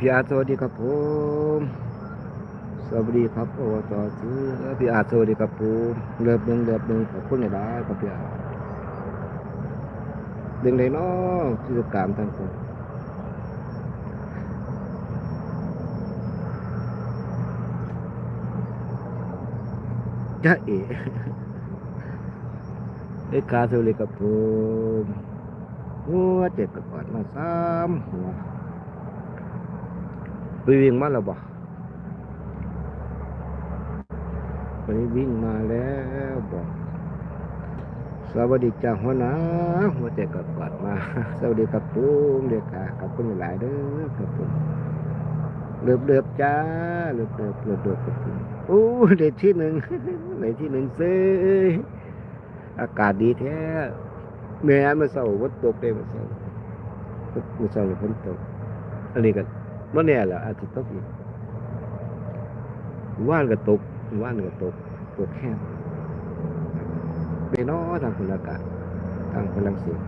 พี่อาร์สวัสดีครับผมสวัสดีครับโอ้ต่อซื้อพี่อาร์สวัสดีครับผมเลิฟหนึ่งเลิฟหนึ่งขอบคุณหลายๆครับพี่อาร์ตเดึงเลยเนาะกิจการต่างๆจ้าเอ๋เอ้ยคาสวัสดีครับผมหัวเจ็บกระปอดมาสามหัว ไปวิ่งมาแล้วบ่ไปวิ่งมาแล้วบ่สวัสดีจ้าหัวหน้าหัวใจกอดกอดมา สวัสดีครับผมเด็กค่ะขอบคุณหลายเด้อครับผมเลือบเลือบจ้าเลือบเลือบเลือบเลือบครับผมโอ้เด็ดที่หนึ่งในที่หนึ่งเซ้ยอากาศดีแท้แม่มาเศร้าวัดตกเลยมาเศร้ามาเศร้าฝนตกอันนี้ก็ มื่อเนี่ยแหละอาจจะตกอีกว่านก็ตกว่านก็ตกตกแค่เปนอทางพลอากาศทางพลังเสียง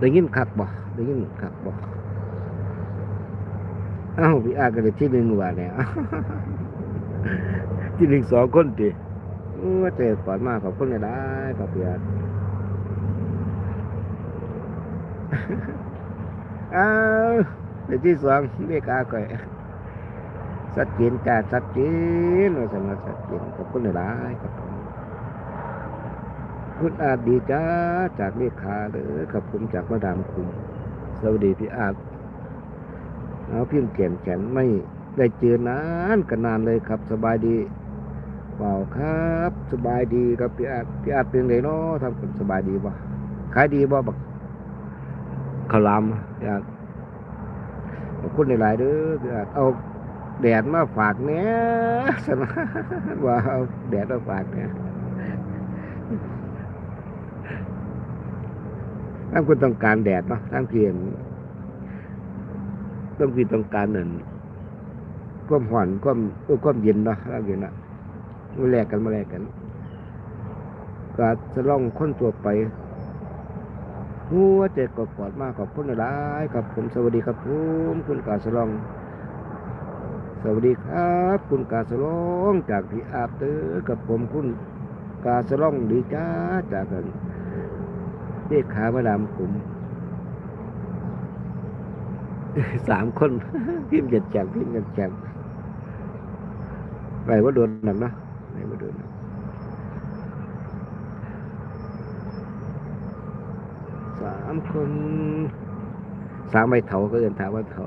ได้ยินคักบ่ได้ยินคักบ่เอ้าวพี่อาก็เลยที่หนึ่งว่าเนี่ยที่หนึ่งสองคนดิโอ้เจอก่อนมาขอบคุณได้ขอบพี่อา อ้าวเดี๋ยวที่สองเรียกอาก่อยสัดเจนจ้าสัดเจนว่าสมาสัดเจนขอบคุณหลายครับคุณอาจดีจ้าจากเลขาเด้อครับผมจากมาดามคุมสวัสดีพี่อาจเอาพิมพ์เขียนแขนไม่ได้เจอนานกันนานเลยครับ สบายดีเปล่าครับ สบายดีครับพี่อาจพี่อาจเป็นไงเนาะทำกันสบายดีบ่ขายดีบ่บัก ข้าวลามอยากขอบคุณหลายๆเด้ออยากเอาแดดมาฝากเนี้ยสนะว่าเอาแดดมาฝากเนี่ยทั้งคุณต้องการแดดเนาะทั้งเพียนต้องพีต้องการหนึ่งความหอนความเออความเย็นเนาะทั้งเย็นนะมาแลกกันมาแลกกัน ก็จะล่องค้นตัวไป หัวใจกดกอดมากขอบคุณหลายครับผมสวัสดีครับผมคุณกาสลอง สวัสดีครับ คุณกาสลองจากพี่อาบเตอกับผมคุณกาสลองดีจ้าจากกันเรียกขามาดามผมสามคนพิมพ์จัดแจมพิมพ์จัดแจมไปว่าโดนหนักนะไปว่าโดนหนัก สามคนสามไม่เถาก็เดินถามว่าเถา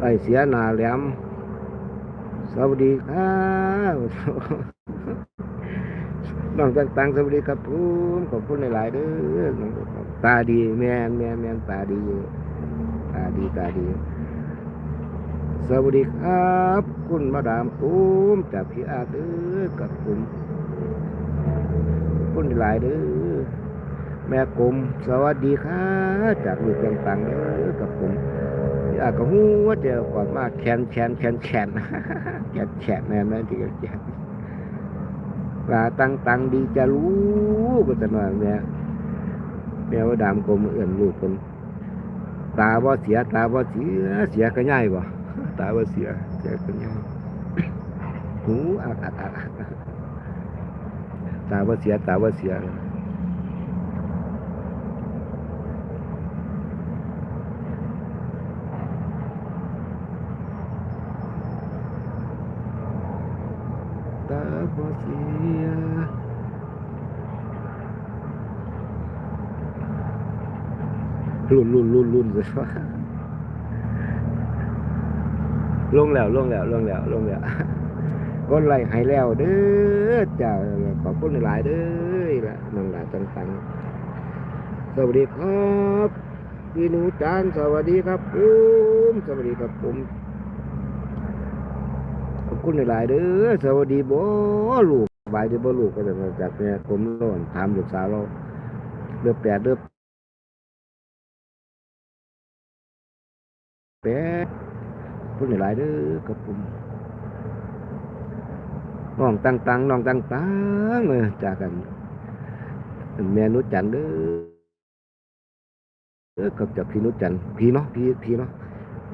ไอเสียนาแหลมสวัสดีครับ น้องต่างๆสวัสดีครับผมขอบคุณหลายๆเด้อน้องตาดีแมนแมนแมนตาดีอยู่ตาดีตาดี สวัสดีครับ คุณมาดามผมจากพี่อาเด้อกับผมขอบคุณหลายเด้อแม่กลมสวัสดีครับจากลูกต่างๆเด้อกับผมพี่อาก็หูว่าเจอก่อนมาแขนแขนแขนแขนแขนแขนแน่นอนที่แขน ตาตังตังดีจะรู้ก็จะมาแม่แม่ว่าดามกลมเอื่นลูกคนตาว่าเสียตาว่าเสียเสียก็ง่ายบ่ตาว่าเสียเสียก็ง่ายหูอักอักอักอักตาว่าเสียตาว่าเสีย บ่เสียรุ่นรุ่นรุ่นรุ่นเลยว่าลงแล้วลงแล้วลงแล้วลงแล้วก็ไหลหายแล้วเด้อจ้าขอบคุณหลายเด้อละนั่นแหละต่างๆสวัสดีครับพี่หนูจานสวัสดีครับผมสวัสดีครับผมขอบ คุณหลายๆเด้อสวัสดีบ่ลูกบายดีบ่ลูกก็จะจากเนี่ยผมโน่นถามลูกสาวเราเดือบแปดเดือบแปดพูดหลายๆเด้อกับผมน้องตังตังน้องตังตังเออจากกันแม่นุจันเด้อเออกับจากพี่นุจันพี่เนาะพี่พี่เนาะ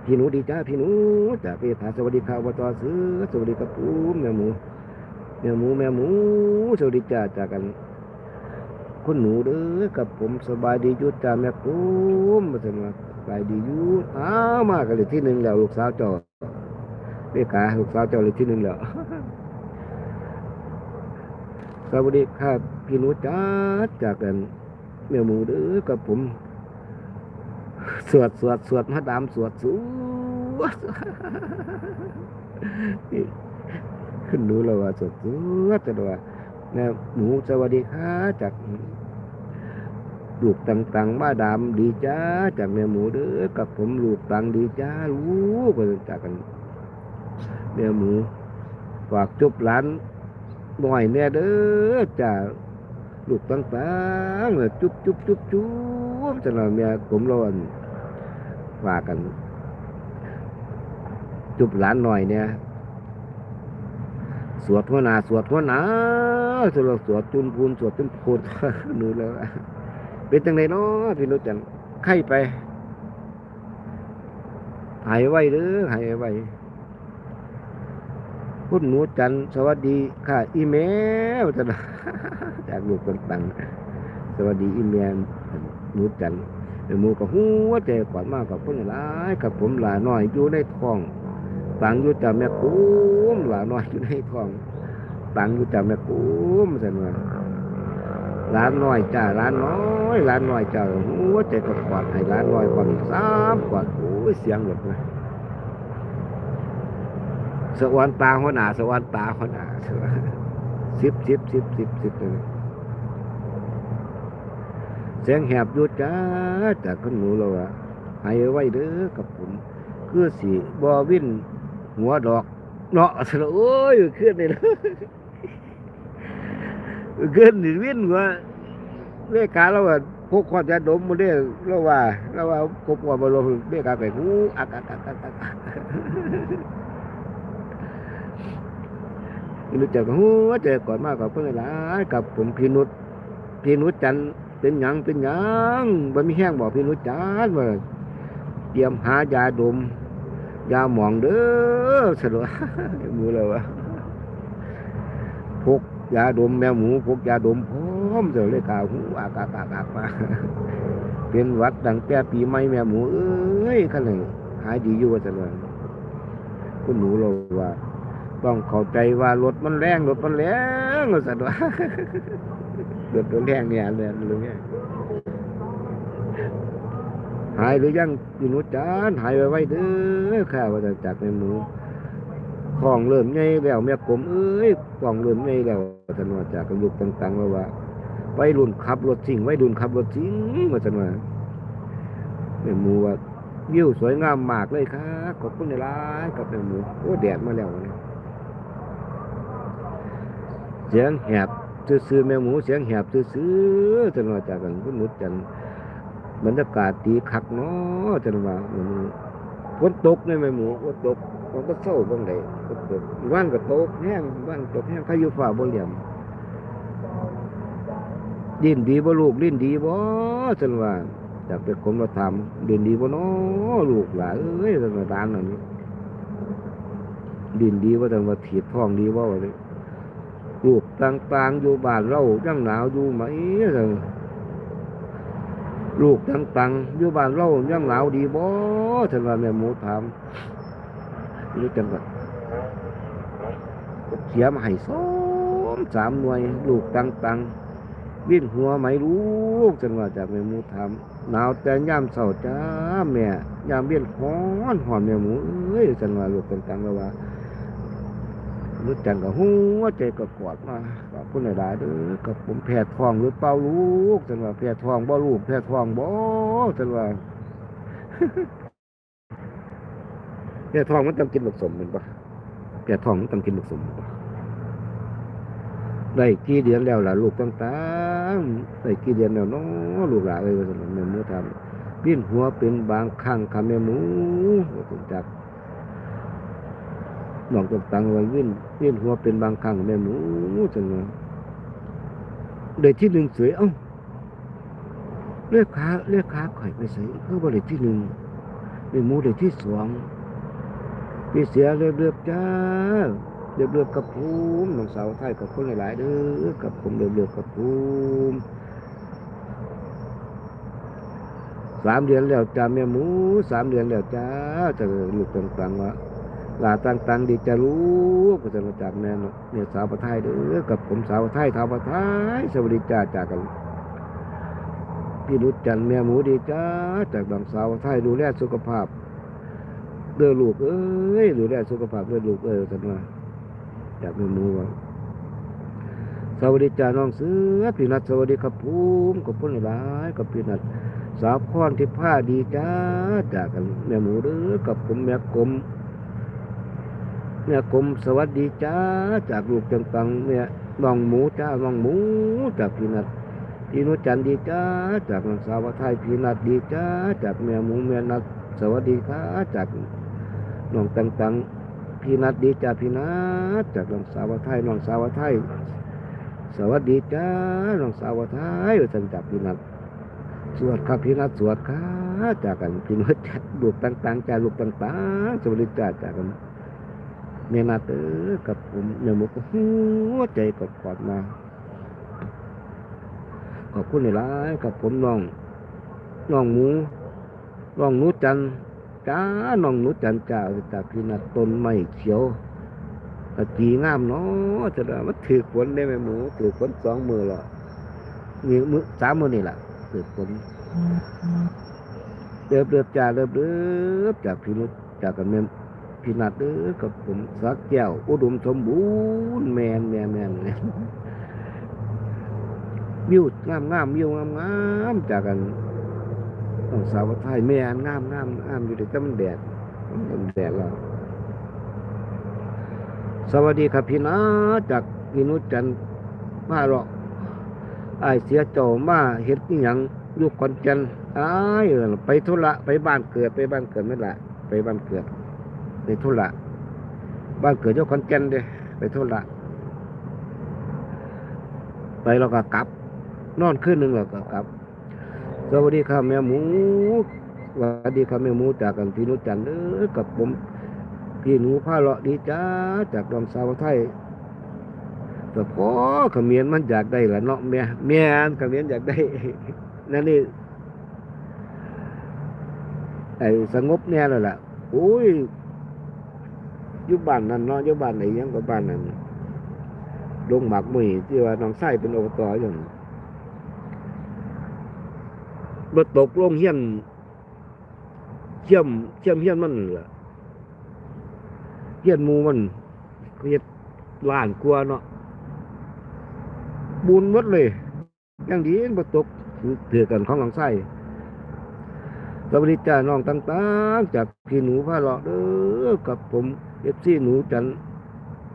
พี่หนูดีจ้าพี่หนูจากพี่ถาสวัสดีครับวตซื้อสวัสดีครับปูแม่หมูแม่หมูแม่หมูสวัสดีจ้าจากกันคุณหนูเด้อกับผมสบายดียุจ้าแม่ปุ้มาถึงว่าสบายดียุอ้าวมากันเลยที่หนึ่งแล้วลูกสาวเจอเด็กาลูกสาวเจอเลยที่หนึ่งแล้วสวัสดีครับพี่หนูจ้าจากกันแม่หมูเด้อกับผม สวดสวดสวดมาดามสวดสวดขึ้นรู้แล้วว่าสวดสวดแต่ว่าแม่หมูสวัสดีค่ะจากลูกต่างๆมาดามดีจ้าจากแม่หมูเด้อกับผมลูกตังดีจ้าลูกก็จากกันแม่หมูฝากจุบหลานหน่อยแน่เด้อจ้าลูกต่างๆจุบจุบจุบจุบจะน่ะแม่ผมร้อน ฝากัน จุบหลานหน่อยเนี่ย สวดหัวหนาสวดหัวหนาสวดสวดจุนพูนสวดจุนพูนหนูแล้วเป็นจังไดเนาะพี่นุชจันท์ไข้ไปหายไว้เด้อหายไว้คุณหนูจันทร์สวัสดีค่ะ อีเมลจันจากลูกคนตังสวัสดีอีเมลหนูจัน เดี๋ยวหมูกับหัวใจกอดมากกับคนหลายกับผมหลาน้อยอยู่ในท้องตังอยู่จำแม่กุ้มหลานน้อยอยู่ในท้องตังอยู่จำแม่กุ้มสันว่าหลานน้อยจ้าหลานน้อยหลานน้อยจ้าหัวใจก็กอดให้หลานน้อยกอดอีกสามกอดโอ้ยเสียงหมดเลยสวรรค์ตาหัวหน้าสวรรค์ตาหัวหน้าสิบสิบสิบสิบสิบเลย สียงแหบยู่จ้าจากคนหนูเราอะให้ไว้เด้อกับผมคือสีบอวินหัวดอกเนาะสระโอ้ยขึ้นเลยขึ้นนี่วินหัวเลขาเราว่าพวกคนจะดมมาเด้เราว่าเราว่าพวกว่าบอลเลขาไปหูอักอักอักอักอักรู้จักหัวใจก่อนมากกับเพื่อนหลายกับผมพีนุชพีนุชจันทร์ เป็นหยังเป็นหยังบ่มีแห้งบอกพี่นุชจันว่าเตรียมหายาดม ยาหมองเด้อสรุปมือเลยวะพกยาดมแมวหมูพกยาดมพร้อมเดี๋ยวเลยกาวหูอากากากากมาเป็นวัดดังแต่ปีใหม่แมวหมูเอ้ยขันเลยหายดีอยู่ว่าจะเลยคุณหนูเราว่า ต้องเข้าใจว่ารถมันแรงรถมันแรงว่าสัตว์ ว่ารถมันแรงเนี่ยเลยเลยเนี่ยหายหรือยังพี่หนุจานหายไว้ไว้เด้อข้าว่าจะจากในหมูของเริ่มใหญ่แล้วแม่กลมเอ้ยของเริ่มใหญ่แล้วท่านว่าจากกันลูกต่างๆว่าว่าไว้รุ่นขับรถจริงไว้รุ่นขับรถจริงว่าท่านว่าแม่หมูว่าวิวสวยงามมากเลยครับขอบคุณในร้ายๆกับแม่หมูโอ้แดดมาแล้วเนี่ยเสียงแหบ ซื่อๆแม่หมูเสียงแหบซื่อๆท่านว่าจากกันคุณหนุจันบรรยากาศดีคักเนาะจังว่ามันฝนตกในแม่หมูฝนตกมันก็เศร้าบางใดฝนตกว่านก็ตกแห้งว่านตกแห้งพายุฟ้าบ่เหลี่ยมดินดีบ่ลูกดินดีบ่จังว่าจากเป็นคนมาทำดินดีบ่เนาะลูกหลานเอ้ยจังว่าตามนั่นดินดีบ่าจังว่าถีบท้องดีว่าเลย ลูกต่างๆอยู่บ้านเรายังหนาวอยู่ไหมจังลูกต่างๆอยู่บ้านเรายังหนาวดีบ่ฉันว่าแม่หมูถามนี่จังว่าเขียมาให้สองสามหน่วย ลูกต่างๆวิ่นหัวไหมลูกฉันว่าจากแม่หมูถามหนาวแต่ย่ามเศร้าจ้าแม่ยามเวียนฮ้อนหอมแม่หมูเอ้ยฉันว่าลูกต่างๆแล้วว่า รู้จังกับหัวใจก็กอดมากับผู้ใดๆเด้อกับผมแพ้ท้องหรือเปล่าลูกฉันว่าแพ้ท้องบ่ลูกแพ้ท้องบ่ฉันว่าแพ้ท้องมันต้องกินผสมแมันปะแพ้ท้องมันต้องกินผสมแม่นปะได้กี่เดือนแล้วล่ะลูกต่างๆได้กี่เดือนแล้วนาะลูกหลานเอ้ยว่าซั่นแม่หมูทำเปิ้นหัวเป็นบางครั้งค่ะแม่หมูว่าซั่นจัก น้องต่างๆว่าวิ่นวิ่นหัวเป็นบางครั้งแม่หมูจังว่าได้ที่หนึ่งสวยเอ้าเลือกขาเลือกขาข่อยไปใส่คือบ่ได้ที่หนึ่งแม่หมูได้ที่สองพี่เสียเรียบๆจ้าเรียบๆกับภูมิน้องสาวไทยกับคนหลายๆเด้อกับผมเรียบๆกับภูมิสามเดือนแล้วจ้าแม่หมูสามเดือนแล้วจ้าจะลูกต่างๆว่า ลาต่างๆดีจะรู้ก็จะมาจากแม่เนาะเนี่ยสาวประไทยเด้อกับผมสาวไทยสาวประไทยสวัสดีจ้าจากกันพี่นุชจันทร์แม่หมูดีจ้าจากน้องสาวไทยดูแลสุขภาพเด้อลูกเอ้ยดูแลสุขภาพเด้อลูกเอ้ยกันว่าจากเมนูว่าสวัสดีจ้าน้องเสือพี่นัทสวัสดีครับภูมิขอบคุณหลายกับพี่นัทสาวพรที่ผ้าดีจ้าจากกันแม่หมูเด้อกับผมแม่กลม แม่ยกลมสวัสดีจ้าจากลูกจังตังแม่น้องหมูจ้าน้องหมูจากพี่นัทพี่นุจันดีจ้าจากนางสาวไทยพี่นัทดีจ้าจากแม่หมูแม่นัทสวัสดีค่ะจากน้องตังตังพี่นัดดีจ้าพี่นัดจากน้องสาวไทยน้องสาวไทยสวัสดีจ้าน้องสาวไทยสันจากพี่นัดสวดครับพี่นัดสวดค่ะจากกันพี่นัดจัดลูกต่างๆจากลูกต่างๆสวัสดีจ้าจากกัน เมียนาเตอกับผมเนื้อหมูก็หัวใจกดกอดมา ขอบคุณหลายๆกับผมน้องน้องหมูน้องหนูจันทร์จ้าน้องหนุจันจ้าจากพี่นัดต้นไม้เขียวกะจีงามเนาะจะได้มาถือฝนได้ไหมหมูถือฝนสองมือและมีมือสามมือนี่แหละถือฝนเดือบเดือบจ้าเดือบเดือบจากพี่นุชจากกันเมน พี่นัดเด้อกับผมสักแก้วอุดมสมบูรณ์แมนแมนแมนเลยวิวงามงามวิวงามงามจากกันต้องสาวไทยแมนงามงามงามอยู่ในจำแดดมันแดดแล้วสวัสดีครับพี่นาจากพี่นุจันมาหรอกไอเสียโจมาเฮ็ดอหยังยู่ขอนแก่นอ้ายเออไปธุระไปบ้านเกิดไปบ้านเกิดไม่ละไปบ้านเกิด ไปธุระบ้านเกิดยู่ขอนแก่นเด้ไปธุระไปแล้วก็กลับ นอนคืนหนึ่งแล้วก็กลับ สวัสดีครับแม่หมูสวัสดีครับแม่หมูจากกันพี่นุชจันเด้อกับผมพี่หนูผ้าเลาะดีจ้าจากดอมสาวไทยแต่พอขมียนมันอยากได้ละเนาะแม่แม่นขมียนอยากได้นั่นนี่ไอ้สงบแน่เลยล่ะโอ้ย ยู่บ้านนั่นเนาะยู่บ้านไหนยังก็บ้านนั้นลงหมากมุยที่ว่าน้องไส้เป็นอบตอย่างบ่ตกลงเฮียนเชี่ยมเชี่ยมเฮียนมันล่ะเฮียนมูมันเขาเฮ็ดล้านกว่าเนาะบุญหมดเลยอย่างดีบ่ตกเถือกันของหลังไส้สวัสดีจ้าน้องต่างๆ จากพี่หนูพาเลาะเด้อกับผม เอฟซีหนูจัน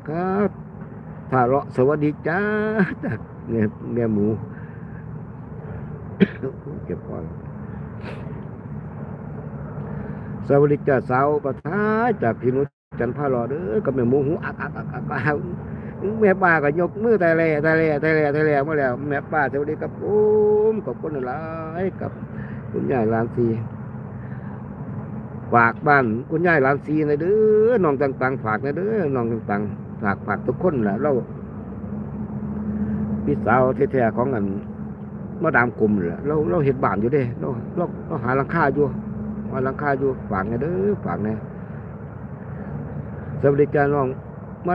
ครับพาเลาะสวัสดีจ้าจากเนี่ยแม่หมูเก็บก่อนสวัสดีจ้าสาวประทาจากพี่นุชจันพาลอเด้อกับแม่หมูหูอักอักอักอักอักแม่ป้าก็ยกมือแต่แล่แต่แล่แต่แล่แต่แล่มาแล้วแม่ป้าสวัสดีครับผมขอบคุณหลายกับคุณยายลานซี ฝากบ้านคุณยายหลานซีนะเด้อน้องต่างๆ ฝากนะเด้อน้องต่างๆ ฝากฝากทุกคนแหละเราพี่สาวแท้ๆของอันมาดามกลุ่มแหละเราเราเห็นบ้านอยู่เด้เราเราเราหาหลังคาอยู่หาหลังคาอยู่ฝากไงเด้อฝากไงสวัสดีจ้าน้องมา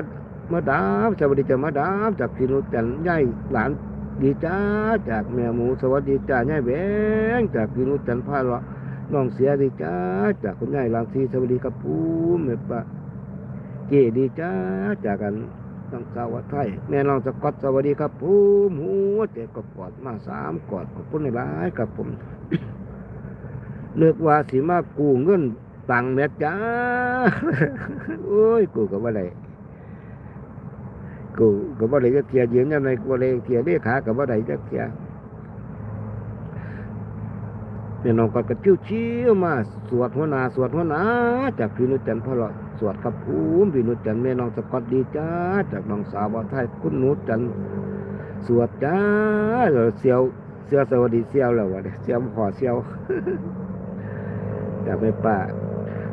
มาดามสวัสดีจ้ามาดามจากพี่นุชจันย่ายหลานดีจ้าจากแม่หมูสวัสดีจ้าย่ายแบงจากพี่นุชจันพาเละ น้องเสียดีจ้าจากคุณย่ายลานซีสวัสดีครับปูแม่ปะเจดีจ้าจากกันน้องสาวไทยแม่น้องสกอตสวัสดีครับผมหัวใจก็กอดมาสามกอดขอบคุณหลายๆครับผมเลือกว่าสิมากู้เงินตังค์แม่จ้าโอ้ยกูกับว่าไรกูก็บ่ได้จักเทียยืนยันในกูเลยเทียเลขาก็บ่ได้จักเทียเนี่น้องก็กระจิ้วชิ้วมา สวดหัวนาสวดหัวนาจากพี่นุชจันทร์พ่อหลอสวดกับภูมพี่นุชจันทร์แม่น้องสกอตดีจ้าจากน้องสาวบ่าวไทยคุณนุชจันทร์สวดจ้าเออเสียวเสียวสวัสดีเสียวแล้ววะเนี่ยเสียวขอเสียวจากแม่ป้า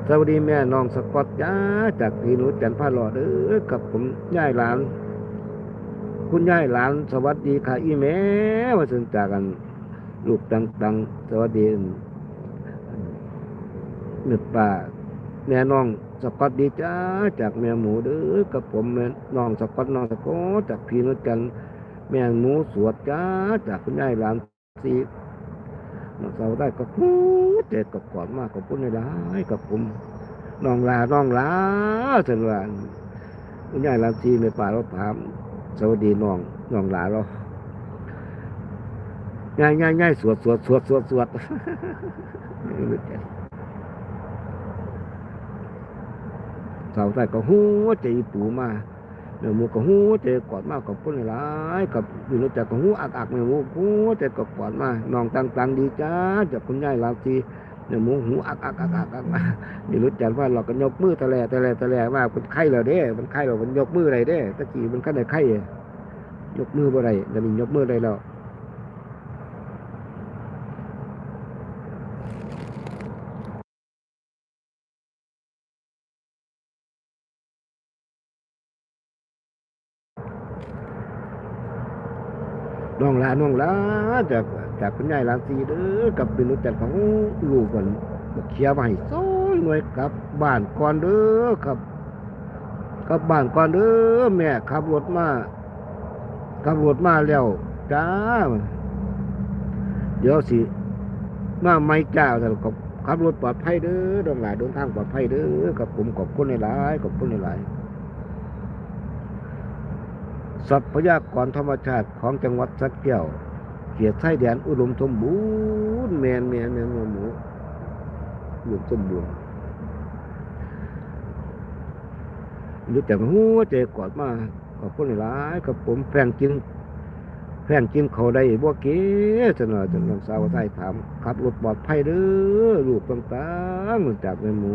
สวัสดีแม่น้องสกอตจ้าจากพี่นูจันทร์พาหลอดเออกับผมย่ายหลาน คุณย่ายหลานสวัสดีค่ะอีแม่ว่าสนจากกัน ลูกตังๆ สวัสดีเนื้อป้าแม่น้องสกอตดีจ้าจากแม่หมูเด้อกับผมแม่น้องสกอตน้องสกอตจากพี่หนูจัน แม่หมูสวดจ้าจากคุณยายหลานสีน้องสาวได้ก็พูดเจ็ดกับกอดมากกับพุ่นในร้ายกับผมน้องลาน้องลาสนว่าคุณยายหลานสีในป่าเราถาม สวัสดีน้องน้องหลาเรา ง่ายง่ายง่ายสวดสวดสวดสวดสวดสาวใต้ก็หัวใจปูมาเนื้อหมูก็หัวใจกอดมากกับพุ่นหลายกับอยู่ในใจก็หัวอักอักเนื้อหมูหัวใจก็กอดมาน้องตังตังดีจ้าจากคุณยายลาวทีเนื้อหมูหูอักอักอักอักอักมานี่รู้จักว่าเราก็ยกมือทะเลทะเลทะเลมากเป็นไข้เราเด้ มันไข้เรามันยกมืออะไรเด้ตะกี้มันขั้นไหนไข้ยกมือบ่ไรเด้แล้วนี่ยกมือได้แล้ว น้องลาน้องลาจากจากคุณยายลานสีเด้อกับเป็นรู้จักของลูกก่อนเคลียร์ให้ซอยหน่วยกับบ้านก่อนเด้อครับกับบ้านก่อนเด้อแม่ขับรถมาขับรถมาแล้วจ้าเดี๋ยวสิมาไม่จ้าแต่ก็ขับรถปลอดภัยเด้อน้องหลานเดินทางปลอดภัยเด้อกับผมขอบคุณหลายๆขอบคุณหลาย ทรัพยากรธรรมชาติของจังหวัดสักแก้วเกียรติไทยแดนอุดมสมบูรณ์แมนแมนแมนหมูหมูอุดมสมบูรณ์รู้จักหัวใจกอดมาขอบคุณหลายกับผมแฟนกินแฟนกินเขาได้บ่เก๋จะหน่อยจนน้องสาวไทยถามขับรถปลอดภัยเด้อลูกต่างๆรู้จักแม่หมู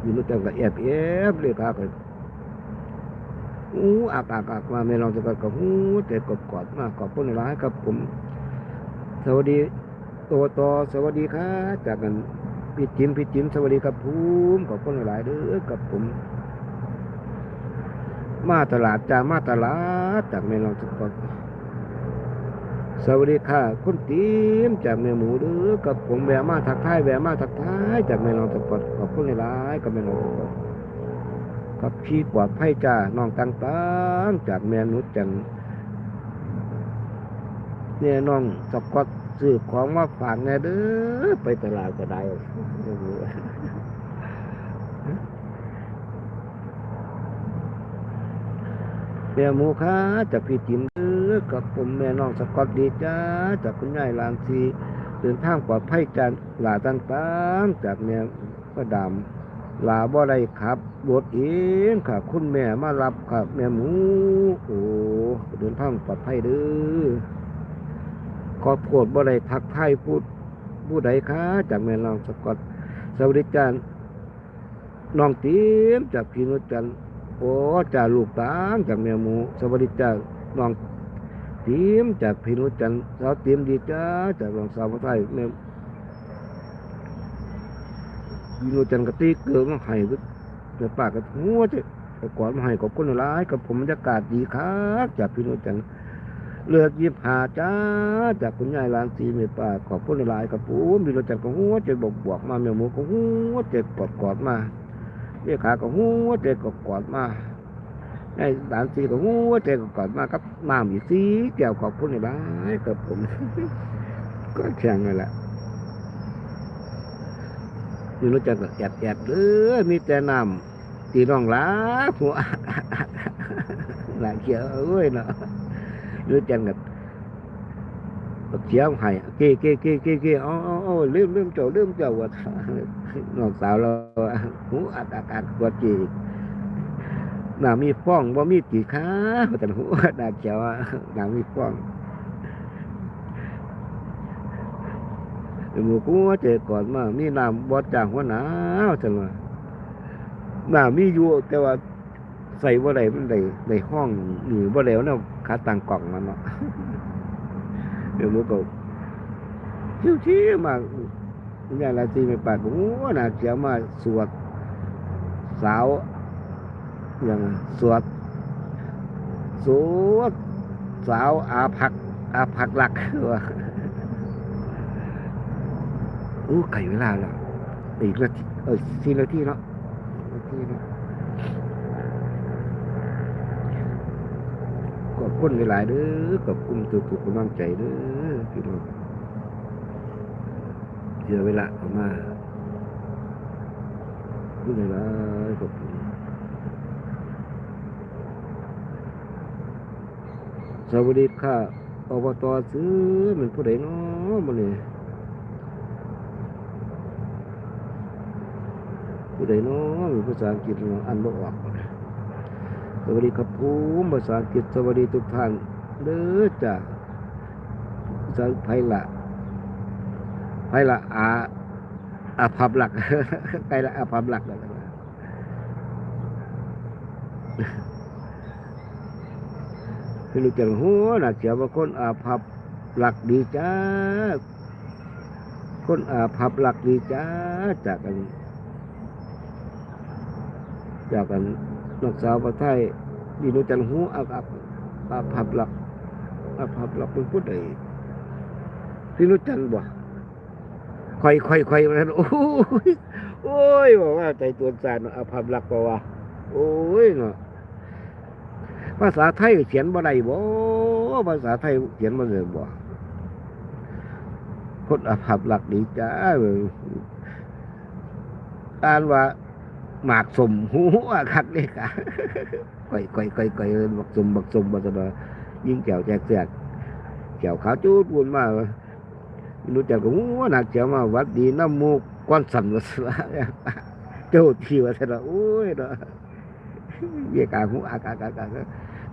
อยู่รู้จักกับแอบแอบเลยครับ อู้อากากอากมาไม่ลองจะกอดกับหูแต่กอดกอดมากขอบคุณหลายครับผม สวัสดีตัวต่อสวัสดีครับจากกันพี่จิมพี่จิมสวัสดีครับภูมิขอบคุณหลายเด้อกับผม มาตลาดจ้ามาตลาดจากแม่ลองจะกอดสวัสดีค่ะคุณติมจากแม่หมูเด้อกับผมแวะมาทักทายแวะมาทักทายจากแม่ลองจะกอดขอบคุณหลายกับแม่ลองจะกอ ดกับพี่ปลอดภัยจ้าน้องต่างๆ จากแม่นุชจันเนี่ยน้องสกอตซื้อของมาฝากแน่เด้อไปตลาดก็ได้แม่หมูค้าจากพี่จิมเด้อกับผมแม่น้องสกอตดีจ้าจากคุณยายลานซีเดินทางปลอดภัยจากหลาต่างๆจากแม่ก็ดำ ลาบ่ได้ขับรถเองค่ะ คุณแม่มารับครับแม่หมู โอ้เดินทางปลอดภัยเด้อขอโทษบ่ได้ทักทายพูดผู้ใดคะจากแม่น้องสกอตสวัสดีจ้าน้องตีมจากพี่นุจันโอ้จ่าลูกตางจากแม่หมู สวัสดีจ้าน้องตีมจากพี่นุจันทร์สาวตีมดีจ้าจากน้องสาวไทยแม่ ยีโนจันกะตีเกลือมาให้ก็แต่ปากก็หัวจะแต่ก่อนมาให้กับคนร้ายกับผมบรรยากาศดีครับจากพี่โนจันเลือกยิบหาจ้าจากคุณยายลานสีเมป่าขอบคุณหลายกับผมพี่โนจัก็หัวใจบกบวกมาเมียหมูก็หัวใจกอดกอดมาเบียขาก็หัวใจกอดกอดมาไอ้ลานสีก็หัวใจกอดกอดมากับน้ำอีสีแก้วขอบคุณหลายกับผม ก็แข่งนั่แหละ นี่รู้จักแอบแอบเด้อมีแต่น้ำตีน้องหลาหัวหลาเขียวเอ้ยเนาะรู้จักกับบักเขียวให้เก้เก้เก้เก้เก้อ๋ออ๋ออ๋อลืมลืมเจ้าลืมเจ้าว่าน้องสาวเราหูอัดอากาศกวดจีนน้ำมีฟ้องบ่มีตีขาแต่หัวดาเขียวอะน้ำมีฟ้อง เดี๋ยวมูกูเจอก่อนมามีน้ำบ่จางหัวหนาวจังว่าน้ำมีอยู่แต่ว่าใส่บ่าได้มันได้ในห้องหรือบ่าแล้วเนาะขาต่างกล่องมันเนาะเดี๋ยวหมูก็ชิวๆมาอย่างละทีไม่ปากโอ้น่าเขียวมาสวดสาวอย่างสวดสวดสาวอาผักอาผักหลักว่า อู้ไก่เวลาแล้วอีกนาทีเออสี่นาทีเนาะนาทีเนาะขอบคุณหลายๆเด้อขอบคุณทุกๆกำลังใจเด้อพี่น้องเสียเวลาเข้ามาขอบคุณหลายๆขอบคุณสวัสดีค่ะอบตซื้อมันผู้ใดเนาะมันนี่ ผู้ใดเนาะมีภาษาอังกฤษอันบ่ออกสวัสดีครับผมภาษาอังกฤษสวัสดีทุกท่านเด้อจ้ะภาษาไทยละไทยละอาอาภับหลักไกลละอาภับหลักแล้วนะพี่รู้จักหัวนักเสียว่าคนอาภัพหลักดีจ้าคนอาภัพหลักดีจ้าจากกัน จากกันนักสาวประไทยพี่รู้จักหัวอาภัพอาภัพหลักอาภัพหลักเป็นผู้ใดพี่รู้จักบ่ค่อยค่อยค่อยมันโอ้ยโอ้ยบอกว่าใจตัวสานอาภัพหลักกว่าโอ้ยเนาะภาษาไทยเขียนบ่ได้บ่ภาษาไทยเขียนบ่ได้บ่คนอภัพหลักดีจ้าอ่านว่า หมากสมหูอะคักเด้กะก่อยก่อยก่อยก่อยบักสมบักสมบ่ซะบ่ยิ่งแก้วแจกแจกแก้วขาวจูดพูนมารู้จักก็หูหนักแก้วมาวัดดีน้ำมูกก้อนสั่นว่าซะเจ้าที่ว่าซะโอ้ยเนาะเรียกาหูอากากากาก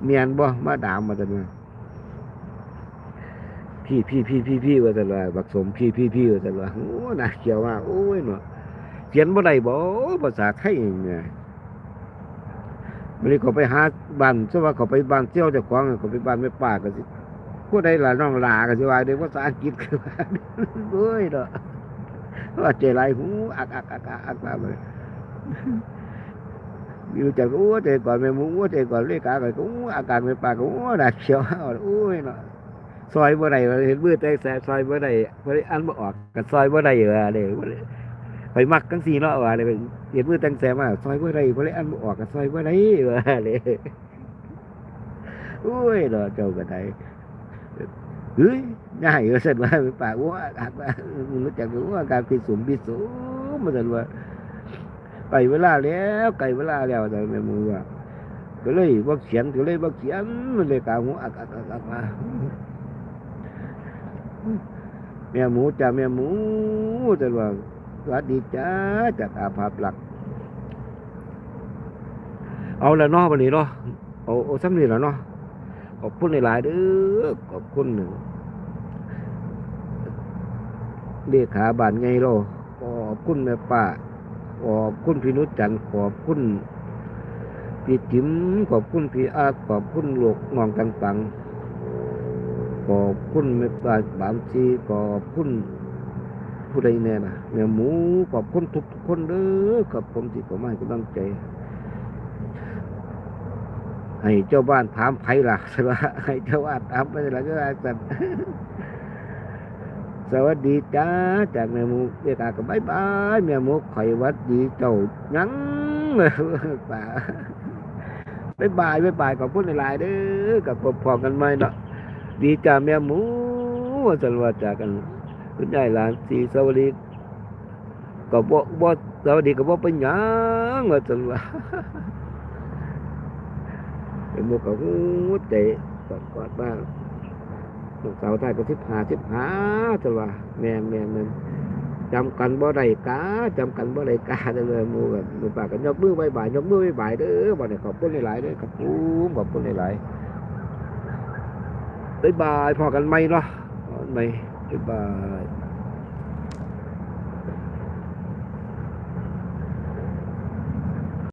เมียนบ่มาดามมาแต่เนี่ยพี่พี่พี่พี่พี่ว่าตละบักสมพี่พี่พี่ว่าต่ละโอ้น่าเขียวมาโอ้ยเนาะ เขียนบ่ได้บ่ภาษาไทยเนี่ยวันนี้เขาไปหาบ้านซะว่าเขาไปบ้านเที่ยวเจ้าของเขาไปบ้านไม่ป้าก็สิผู้ใดล่ะน้องลาก็สิว่าได้ภาษาอังกฤษคือว่าโอ้ยเนาะว่าเจไรหูอักอักอักอักอักมาเลยอยู่จักอู้ใจก่อนแม่มูอู้ใจก่อนเลขกาก่อนก็อู้อาการไม่ปาก็อู้ดักเขียวโอ้เนาะซอยบ่ได้เห็นมือแตกแสบซอยบ่ได้บ่ได้อันบ่ออกก็ซอยบ่ได้ว่าเด้บ่ ไปมักจังซี่เนาะว่าเด้เห็นมือแตงแสมาซอยบ่ได้บ่ได้อันบ่ออกก็ซอยบ่ได้ว่าเด้โอ้ยเนาะเจ้าก็ไดเฮ้ยง่ายว่าซั่นว่าไม่ปากอู้อาการว่ารู้จักอู้อาการพิสุมพิสุมมันซั่ว่าไก่เวลาแล้วไก่เวลาแล้วแต่แม่มือว่าก็เลยบ่เขียนก็เลยบ่เขียนมันเลยกาหูอักอักอักอักมาแม่หมูจ้าแม่หมูแต่ว่า สวัสดีจ้าจากอาภาพหลัก เอาละเนาะวันนี้เนาะเอาเอาซ้ำนี่ละเนาะขอบคุณหลายๆเด้อขอบคุณหนึ่งเลขาบานไงโลขอบคุณแม่ป้าขอบคุณพี่นุชจันทร์ขอบคุณพี่จิ๋มขอบคุณพี่อาขอบคุณลูกนองต่างๆขอบคุณแม่ปลาบามซีขอบคุณ ผู้ใดแน่นะแม่หมูขอบคุณทุกๆคนเด้อขอบผมที่ผมให้กำลังใจ ให้เจ้าบ้านถามไผล่ะสละให้เจ้าบ้านถามไปละก็อาจารย์สวัสดีจ้าจากแม่หมูเรียกากับบายบายแม่หมูข่อยวัดดีเจ้ายังป่าบายบายบายบายขอบคุณหลายๆเด้อกับพบพอกันไหมเนาะดีจ้าแม่หมูสวัสดีจากกัน คุณยายหลานสีสวัสดีก็บ่บ่สวัสดีก็บ่เป็นหยังว่าสวัสดีแม่หมูก็หูเตะกอดกอดบ้างลูกสาวใต้ก็ทิพหาทิพหาจะว่าแม่แม่นแม่นจำกันบ่ได้กาจำกันบ่ได้กาเลยหมู่กับหมู่ปากกันยกมือบ๊ายบายยกมือบ๊ายบายเด้อบ่ได้ขอบคุณหลายๆเด้อครับผมขอบคุณหลายๆบ๊ายบายพอกันไหมเนาะไหม Goodbye.